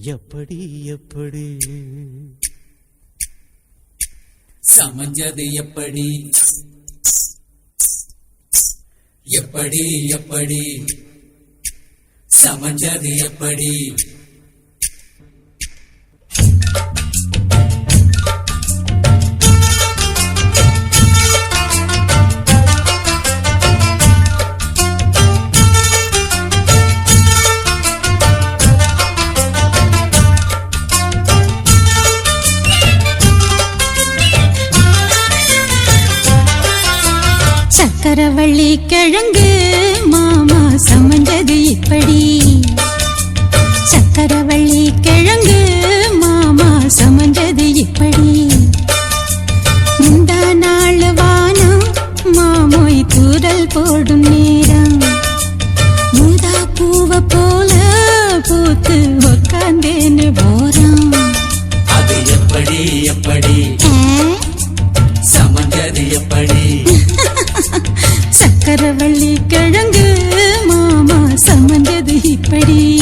எப்படி எப்படி? சமஞ்சது எப்படி? எப்படி எப்படி? சமஞ்சது எப்படி? சக்கரவள்ளி கிழங்கு மாமா சமைஞ்சது இப்படி. சக்கரவள்ளி கிழங்கு மாமா சமைஞ்சது இப்படி. முந்தா நாள் வானம் மாமோய் தூரல் போடும் நேரம் வள்ளி கிழங்கு மாமா சமந்தது இப்படி.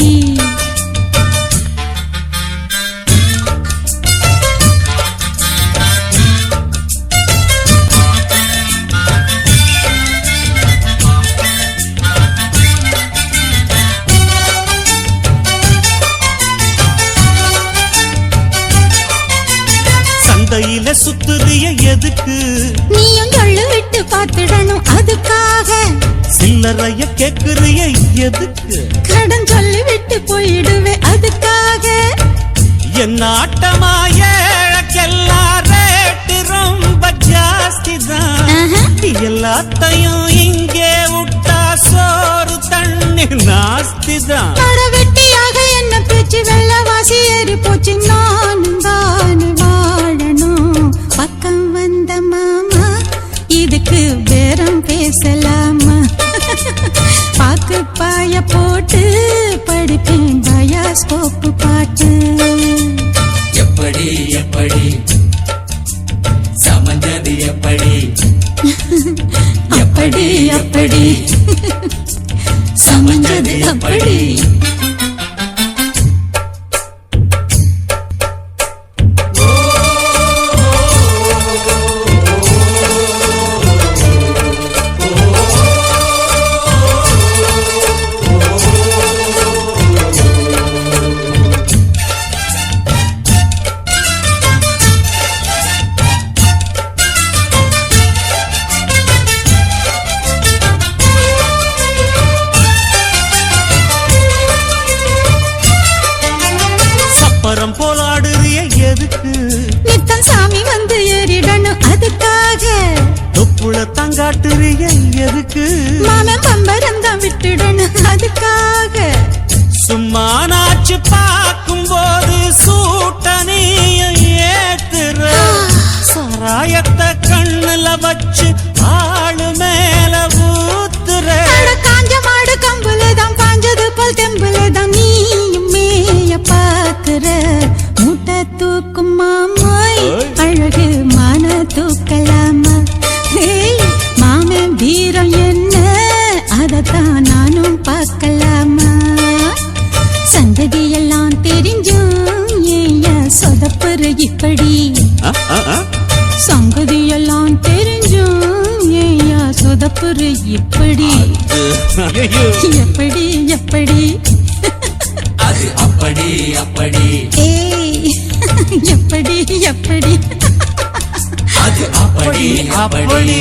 சந்தையில சுத்துறிய எதுக்கு? நீயும் சொல்லு விட்டு பார்த்துடணும் அதுக்காக. சில்லறைய கேக்குறிய எதுக்கு? கடன் சொல்லி விட்டு போயிடுவேன் அதுக்காக. என் ஆட்டமா ஏழக்கெல்லாம் ரேட்டு ரொம்ப ஜாஸ்தி தான். எல்லாத்தையும் இங்கே விட்டா சோறு தண்ணி நாஸ்தி தான் வெட்டியாக என்ன பேச்சு வெள்ளவாசி ஏறி போச்சு பாக்கு பாய போட்டு படிப்பேன் பயாஸ்கோப்பு பாட்டு. எப்படி எப்படி? சமஞ்சது எப்படி? அப்படி அப்படி. சமஞ்சது அப்படி. தொப்புள தங்காட்டுறிய எதுக்கு? மாமன் பம்பரம் தான் விட்டுடணும் அதுக்காக. சும்மா நாச்சு பார்க்கும் போது சூட்டனைய ஏத்துற சாராயத்தை கண்ணுல வச்சு சொதப்புற இப்படி. எப்படி எப்படி? அது அப்படி அப்படி. ஏய் எப்படி எப்படி? அது அப்படி. அப்படி.